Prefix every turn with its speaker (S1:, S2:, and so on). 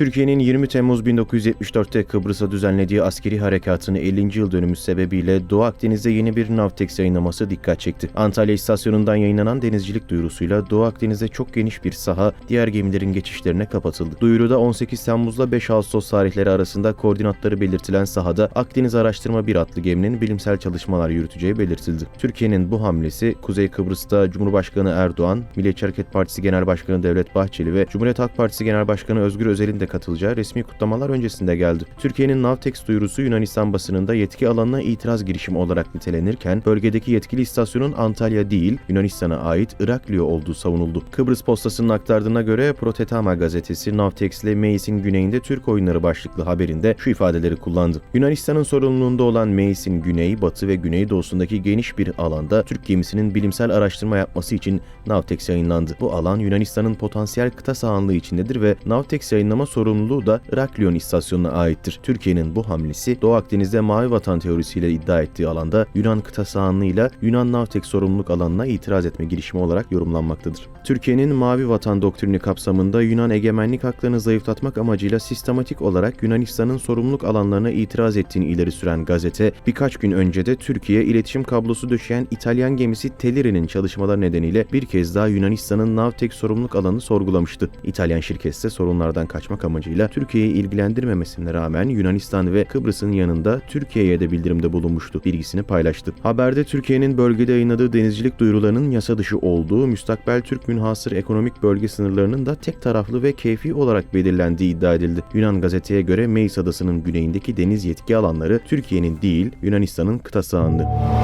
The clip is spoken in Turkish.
S1: Türkiye'nin 20 Temmuz 1974'te Kıbrıs'a düzenlediği askeri harekatının 50. yıl dönümü sebebiyle Doğu Akdeniz'de yeni bir Navtex yayınlaması dikkat çekti. Antalya istasyonundan yayınlanan denizcilik duyurusuyla Doğu Akdeniz'de çok geniş bir saha diğer gemilerin geçişlerine kapatıldı. Duyuruda 18 Temmuz'la 5 Ağustos tarihleri arasında koordinatları belirtilen sahada Akdeniz Araştırma 1 adlı geminin bilimsel çalışmalar yürüteceği belirtildi. Türkiye'nin bu hamlesi Kuzey Kıbrıs'ta Cumhurbaşkanı Erdoğan, Milliyetçi Hareket Partisi Genel Başkanı Devlet Bahçeli ve Cumhuriyet Halk Partisi Genel Başkanı Özgür Özel'in de katılacağı resmi kutlamalar öncesinde geldi. Türkiye'nin Navtex duyurusu Yunanistan basınında yetki alanına itiraz girişimi olarak nitelenirken bölgedeki yetkili istasyonun Antalya değil Yunanistan'a ait Iraklio olduğu savunuldu. Kıbrıs postasının aktardığına göre Protetama gazetesi Navtex ile Meis'in güneyinde Türk oyunları başlıklı haberinde şu ifadeleri kullandı. Yunanistan'ın sorumluluğunda olan Meis'in güney, batı ve güneydoğusundaki geniş bir alanda Türk gemisinin bilimsel araştırma yapması için Navtex yayınlandı. Bu alan Yunanistan'ın potansiyel kıta sahanlığı içindedir ve Navtex yayınlama sorumluluğu da Iraklion istasyonuna aittir. Türkiye'nin bu hamlesi Doğu Akdeniz'de Mavi Vatan teorisiyle iddia ettiği alanda Yunan kıta sahanlığıyla Yunan Navtex sorumluluk alanına itiraz etme girişimi olarak yorumlanmaktadır. Türkiye'nin Mavi Vatan doktrini kapsamında Yunan egemenlik haklarını zayıflatmak amacıyla sistematik olarak Yunanistan'ın sorumluluk alanlarına itiraz ettiğini ileri süren gazete, birkaç gün önce de Türkiye iletişim kablosu döşeyen İtalyan gemisi Teleri'nin çalışmaları nedeniyle bir kez daha Yunanistan'ın Navtex sorumluluk alanını sorgulamıştı. İtalyan şirket ise sorunlardan kaçmak amacıyla Türkiye'yi ilgilendirmemesine rağmen Yunanistan ve Kıbrıs'ın yanında Türkiye'ye de bildirimde bulunmuştu. Bilgisini paylaştı. Haberde Türkiye'nin bölgede yayınladığı denizcilik duyurularının yasa dışı olduğu, müstakbel Türk münhasır ekonomik bölge sınırlarının da tek taraflı ve keyfi olarak belirlendiği iddia edildi. Yunan gazeteye göre Meis Adası'nın güneyindeki deniz yetki alanları Türkiye'nin değil Yunanistan'ın kıta sahanlığı.